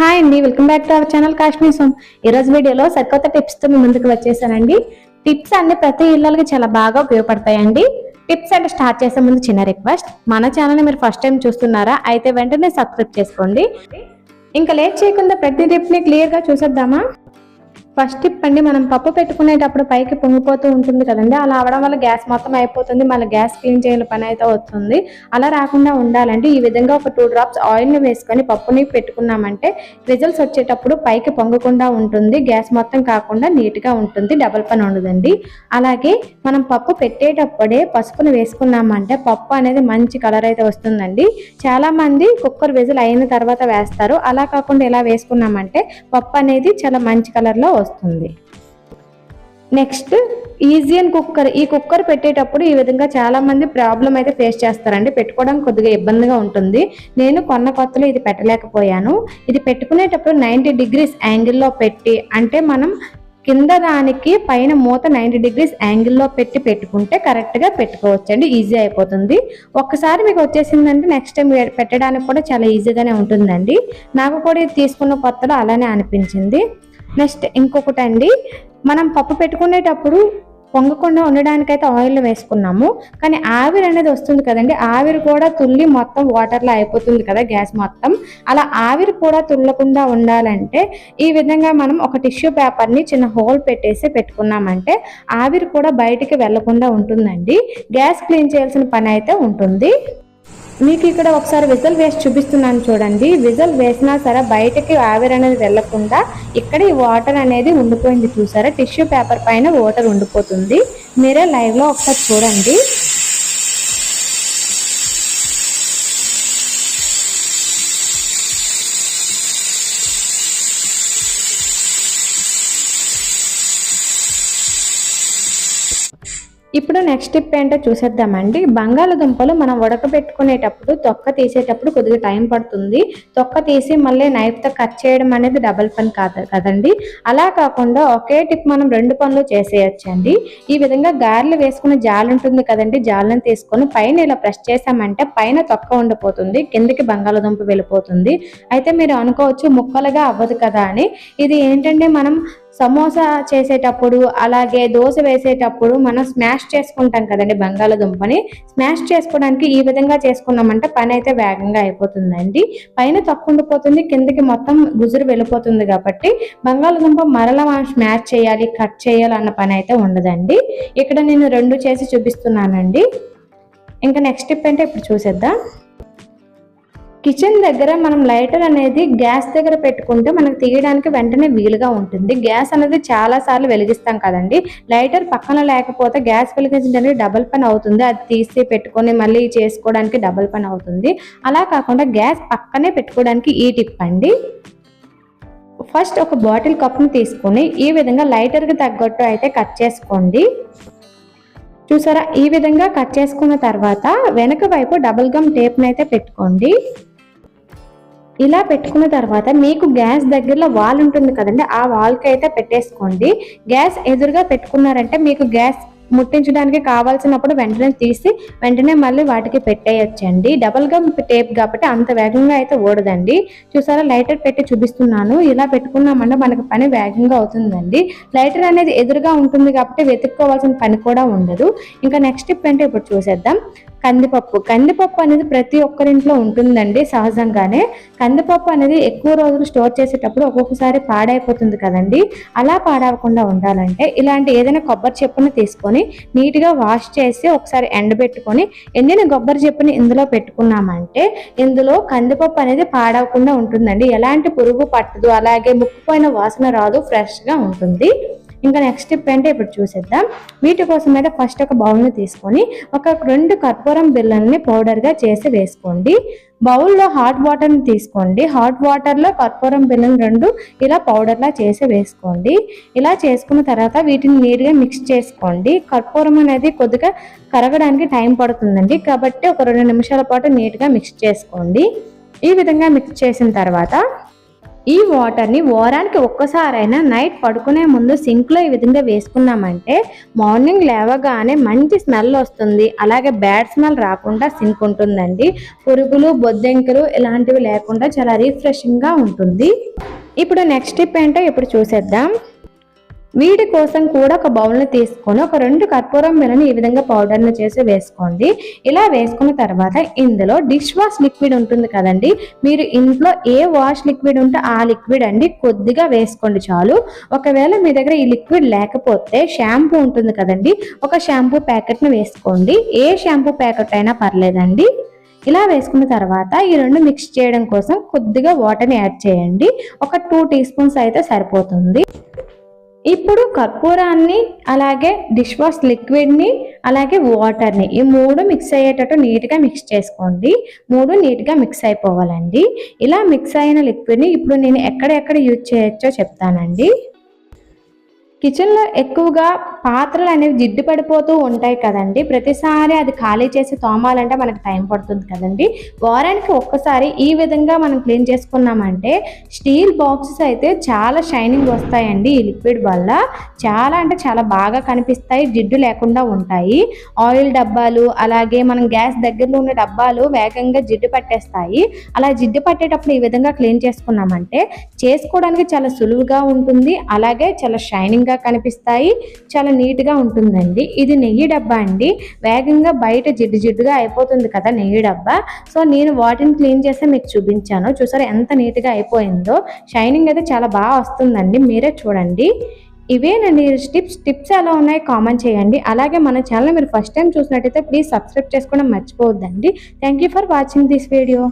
Hi అండి welcome back to our channel Kashmir soan ఈ రోజు వీడియోలో సరికొత్త టిప్స్తో మీ ముందుకు వచ్చేసానండి. టిప్స్ అన్ని ప్రతి ఇళ్ళకి చాలా బాగా ఉపయోగపడతాయండి. టిప్స్ అంటే స్టార్ట్ చేసే ముందు చిన్న రిక్వెస్ట్ మన ఛానల్ మీరు ఫస్ట్ టైం చూస్తున్నారా అయితే వెంటనే సబ్స్క్రైబ్ చేసుకోండి. ఇంకా లేట్ చేయకుండా ప్రతి టిప్ని క్లియర్గా చూసేద్దామా? ఫస్ట్ టిప్ అండి మనం పప్పు పెట్టుకునేటప్పుడు పైకి పొంగిపోతూ ఉంటుంది కదండి. అలా అవడం వల్ల గ్యాస్ మొత్తం అయిపోతుంది మళ్ళీ గ్యాస్ క్లీన్ చేయాలి పని అయితే వస్తుంది అలా రాకుండా ఉండాలంటే ఈ విధంగా ఒక టూ డ్రాప్స్ ఆయిల్ని వేసుకొని పప్పుని పెట్టుకున్నామంటే రిజల్ట్స్ వచ్చేటప్పుడు పైకి పొంగకుండా ఉంటుంది. గ్యాస్ మొత్తం కాకుండా నీట్గా ఉంటుంది డబల్ పని ఉండదండి. అలాగే మనం పప్పు పెట్టేటప్పుడే పసుపుని వేసుకున్నామంటే పప్పు అనేది మంచి కలర్ అయితే వస్తుందండి. చాలా మంది కుక్కర్ విజిల్ అయిన తర్వాత వేస్తారు. అలా కాకుండా ఎలా వేసుకున్నామంటే పప్పు అనేది చాలా మంచి కలర్లో వస్తుంది. నెక్స్ట్ ఈజియన్ కుక్కర్ ఈ కుక్కర్ పెట్టేటప్పుడు ఈ విధంగా చాలా మంది ప్రాబ్లం అయితే ఫేస్ చేస్తారండి. పెట్టుకోవడానికి కొద్దిగా ఇబ్బందిగా ఉంటుంది. నేను కొన్న కొత్తలో ఇది పెట్టలేకపోయాను. ఇది పెట్టుకునేటప్పుడు నైంటీ డిగ్రీస్ యాంగిల్లో పెట్టి అంటే మనం కింద దానికి పైన మూత నైంటీ డిగ్రీస్ యాంగిల్లో పెట్టి పెట్టుకుంటే కరెక్ట్గా పెట్టుకోవచ్చండి. ఈజీ అయిపోతుంది. ఒక్కసారి మీకు వచ్చేసిందంటే నెక్స్ట్ టైం పెట్టడానికి కూడా చాలా ఈజీగానే ఉంటుందండి. నాకు కూడా ఇది తీసుకున్న కొత్తలో అలానే అనిపించింది. నెక్స్ట్ ఇంకొకటి అండి మనం పప్పు పెట్టుకునేటప్పుడు పొంగకుండా ఉండడానికైతే ఆయిల్ వేసుకున్నాము. కానీ ఆవిరి అనేది వస్తుంది కదండి ఆవిరి కూడా తుల్లి మొత్తం వాటర్లో అయిపోతుంది కదా గ్యాస్ మొత్తం. అలా ఆవిరి కూడా తుల్లకుండా ఉండాలంటే ఈ విధంగా మనం ఒక టిష్యూ పేపర్ని చిన్న హోల్ పెట్టేసి పెట్టుకున్నామంటే ఆవిరి కూడా బయటికి వెళ్ళకుండా ఉంటుందండి. గ్యాస్ క్లీన్ చేయాల్సిన పని అయితే ఉంటుంది. మీకు ఇక్కడ ఒకసారి విజల్ వేసి చూపిస్తున్నాను చూడండి. విజల్ వేసినా సరే బయటకి ఆవిరి అనేది వెళ్ళకుండా ఇక్కడ ఈ వాటర్ అనేది ఉండిపోయింది చూసారా? టిష్యూ పేపర్ పైన వాటర్ ఉండిపోతుంది. మీరే లైవ్లో ఒకసారి చూడండి. ఇప్పుడు నెక్స్ట్ టిప్ ఏంటో చూసేద్దామండి. బంగాళదుంపలు మనం ఉడకబెట్టుకునేటప్పుడు తొక్క తీసేటప్పుడు కొద్దిగా టైం పడుతుంది. తొక్క తీసి మళ్ళీ నైఫ్తో కట్ చేయడం అనేది డబల్ పని కాదు కదండి. అలా కాకుండా ఒకే టిప్ మనం రెండు పనులు చేసేయచ్చండి. ఈ విధంగా గారెలు వేసుకున్న జాలు ఉంటుంది కదండి జాలను తీసుకొని పైన ఇలా ప్రెస్ చేసామంటే పైన తొక్క ఉండిపోతుంది కిందకి బంగాళదుంప వెళ్ళిపోతుంది. అయితే మీరు అనుకోవచ్చు ముక్కలుగా అవ్వదు కదా అని. ఇది ఏంటంటే మనం సమోసా చేసేటప్పుడు అలాగే దోశ వేసేటప్పుడు మనం స్మాష్ చేసుకుంటాం కదండి బంగాళదుంపని. స్మాష్ చేసుకోవడానికి ఈ విధంగా చేసుకున్నామంటే పని అయితే వేగంగా అయిపోతుందండి. పైన తక్కువ ఉండిపోతుంది కిందకి మొత్తం గుజురు వెళ్ళిపోతుంది కాబట్టి బంగాళదుంప మరలా మనం స్మాష్ చేయాలి కట్ చేయాలి అన్న పని అయితే ఉండదండి. ఇక్కడ నేను రెండు చేసి చూపిస్తున్నానండి. ఇంకా నెక్స్ట్ స్టెప్ అంటే ఇప్పుడు చూసేద్దాం. కిచెన్ దగ్గర మనం లైటర్ అనేది గ్యాస్ దగ్గర పెట్టుకుంటే మనకు తీయడానికి వెంటనే వీలుగా ఉంటుంది. గ్యాస్ అనేది చాలా సార్లు వెలిగిస్తాం కదండి. లైటర్ పక్కన లేకపోతే గ్యాస్ వెలిగించడానికి డబల్ పని అవుతుంది. అది తీసి పెట్టుకొని మళ్ళీ చేసుకోవడానికి డబల్ పని అవుతుంది. అలా కాకుండా గ్యాస్ పక్కనే పెట్టుకోవడానికి ఈ టిప్ అండి. ఫస్ట్ ఒక బాటిల్ కప్ని తీసుకొని ఈ విధంగా లైటర్కి తగ్గట్టు అయితే కట్ చేసుకోండి. చూసారా? ఈ విధంగా కట్ చేసుకున్న తర్వాత వెనక వైపు డబుల్ గమ్ టేప్ని అయితే పెట్టుకోండి. ఇలా పెట్టుకున్న తర్వాత మీకు గ్యాస్ దగ్గరలో వాల్ ఉంటుంది కదండి ఆ వాల్కి అయితే పెట్టేసుకోండి. గ్యాస్ ఎదురుగా పెట్టుకున్నారంటే మీకు గ్యాస్ ముట్టించడానికి కావాల్సినప్పుడు వెంటనే తీసి వెంటనే మళ్ళీ వాటికి పెట్టేయచ్చండి. డబల్గా టేప్ కాబట్టి అంత వేగంగా అయితే ఓడదండి చూసారా లైటర్ పెట్టి చూపిస్తున్నాను. ఇలా పెట్టుకున్నామంటే మనకు పని వేగంగా అవుతుందండి. లైటర్ అనేది ఎదురుగా ఉంటుంది కాబట్టి వెతుక్కోవాల్సిన పని కూడా ఉండదు. ఇంకా నెక్స్ట్ స్టెప్ అంటే ఇప్పుడు చూసేద్దాం. కందిపప్పు. కందిపప్పు అనేది ప్రతి ఒక్కరింట్లో ఉంటుందండి సహజంగానే. కందిపప్పు అనేది ఎక్కువ రోజులు స్టోర్ చేసేటప్పుడు ఒక్కొక్కసారి పాడైపోతుంది కదండి. అలా పాడవకుండా ఉండాలంటే ఇలాంటి ఏదైనా కొబ్బరి చెప్పును తీసుకొని నీట్గా వాష్ చేసి ఒకసారి ఎండబెట్టుకొని ఎండిన కొబ్బరి చెప్పుని ఇందులో పెట్టుకున్నామంటే ఇందులో కందిపప్పు అనేది పాడవకుండా ఉంటుందండి. ఎలాంటి పురుగు పట్టదు. అలాగే ముక్కుపోయిన వాసన రాదు. ఫ్రెష్గా ఉంటుంది. ఇంకా నెక్స్ట్ స్టెప్ అంటే ఇప్పుడు చూసేద్దాం. వీటి కోసం అయితే ఫస్ట్ ఒక బౌల్ని తీసుకొని ఒక రెండు కర్పూరం బిళ్ళల్ని పౌడర్గా చేసి వేసుకోండి. బౌల్లో హాట్ వాటర్ని తీసుకోండి. హాట్ వాటర్లో కర్పూరం బిళ్ళని రెండు ఇలా పౌడర్లా చేసి వేసుకోండి. ఇలా చేసుకున్న తర్వాత వీటిని నీట్గా మిక్స్ చేసుకోండి. కర్పూరం అనేది కొద్దిగా కరగడానికి టైం పడుతుందండి. కాబట్టి ఒక రెండు నిమిషాల పాటు నీట్గా మిక్స్ చేసుకోండి. ఈ విధంగా మిక్స్ చేసిన తర్వాత ఈ వాటర్ని వారానికి ఒక్కసారైనా నైట్ పడుకునే ముందు సింక్లో ఈ విధంగా వేసుకున్నామంటే మార్నింగ్ లేవగానే మంచి స్మెల్ వస్తుంది. అలాగే బ్యాడ్ స్మెల్ రాకుండా సింక్ ఉంటుందండి. పురుగులు బొద్దెంకలు ఇలాంటివి లేకుండా చాలా రిఫ్రెషింగ్గా ఉంటుంది. ఇప్పుడు నెక్స్ట్ టిప్ ఏంటో ఇప్పుడు చూసేద్దాం. వీటి కోసం కూడా ఒక బౌల్ని తీసుకొని ఒక రెండు కర్పూరం బిళ్ళని ఈ విధంగా పౌడర్ని చేసి వేసుకోండి. ఇలా వేసుకున్న తర్వాత ఇందులో డిష్ వాష్ లిక్విడ్ ఉంటుంది కదండి. మీరు ఇంట్లో ఏ వాష్ లిక్విడ్ ఉంటే ఆ లిక్విడ్ అండి కొద్దిగా వేసుకోండి చాలు. ఒకవేళ మీ దగ్గర ఈ లిక్విడ్ లేకపోతే షాంపూ ఉంటుంది కదండి. ఒక షాంపూ ప్యాకెట్ని వేసుకోండి. ఏ షాంపూ ప్యాకెట్ అయినా పర్లేదండి. ఇలా వేసుకున్న తర్వాత ఈ రెండు మిక్స్ చేయడం కోసం కొద్దిగా వాటర్ని యాడ్ చేయండి. ఒక టూ టీ స్పూన్స్ అయితే సరిపోతుంది. ఇప్పుడు కర్పూరాన్ని అలాగే డిష్ వాష్ లిక్విడ్ని అలాగే వాటర్ని ఈ మూడు మిక్స్ అయ్యేటట్టు నీట్గా మిక్స్ చేసుకోండి. మూడు నీట్గా మిక్స్ అయిపోవాలండి. ఇలా మిక్స్ అయిన లిక్విడ్ని ఇప్పుడు నేను ఎక్కడెక్కడ యూజ్ చేయొచ్చో చెప్తానండి. కిచెన్లో ఎక్కువగా పాత్రలు అనేవి జిడ్డు పడిపోతూ ఉంటాయి కదండి. ప్రతిసారి అది ఖాళీ చేసి తోమాలంటే మనకు టైం పడుతుంది కదండి. వారానికి ఒక్కసారి ఈ విధంగా మనం క్లీన్ చేసుకున్నామంటే స్టీల్ బాక్సెస్ అయితే చాలా షైనింగ్ వస్తాయండి ఈ లిక్విడ్ వల్ల. చాలా అంటే చాలా బాగా కనిపిస్తాయి జిడ్డు లేకుండా ఉంటాయి. ఆయిల్ డబ్బాలు అలాగే మనం గ్యాస్ దగ్గరలో ఉన్న డబ్బాలు వేగంగా జిడ్డు పట్టేస్తాయి. అలా జిడ్డు పట్టేటప్పుడు ఈ విధంగా క్లీన్ చేసుకున్నామంటే చేసుకోవడానికి చాలా సులువుగా ఉంటుంది అలాగే చాలా షైనింగ్గా కనిపిస్తాయి. చాలా చాలా నీట్గా ఉంటుందండి. ఇది నెయ్యి డబ్బా అండి. వేగంగా బయట జిడ్డు జిడ్డుగా అయిపోతుంది కదా నెయ్యి డబ్బా. సో నేను వాటిని క్లీన్ చేసి మీకు చూపించాను. చూసారా ఎంత నీట్గా అయిపోయిందో. షైనింగ్ అయితే చాలా బాగా వస్తుందండి. మీరే చూడండి. ఇవేనండి టిప్స్. టిప్స్ ఎలా ఉన్నాయి కామెంట్ చేయండి. అలాగే మన ఛానల్ మీరు ఫస్ట్ టైం చూసినట్టయితే ప్లీజ్ సబ్స్క్రైబ్ చేసుకోవడం మర్చిపోవద్దండి. Thank you for watching this video.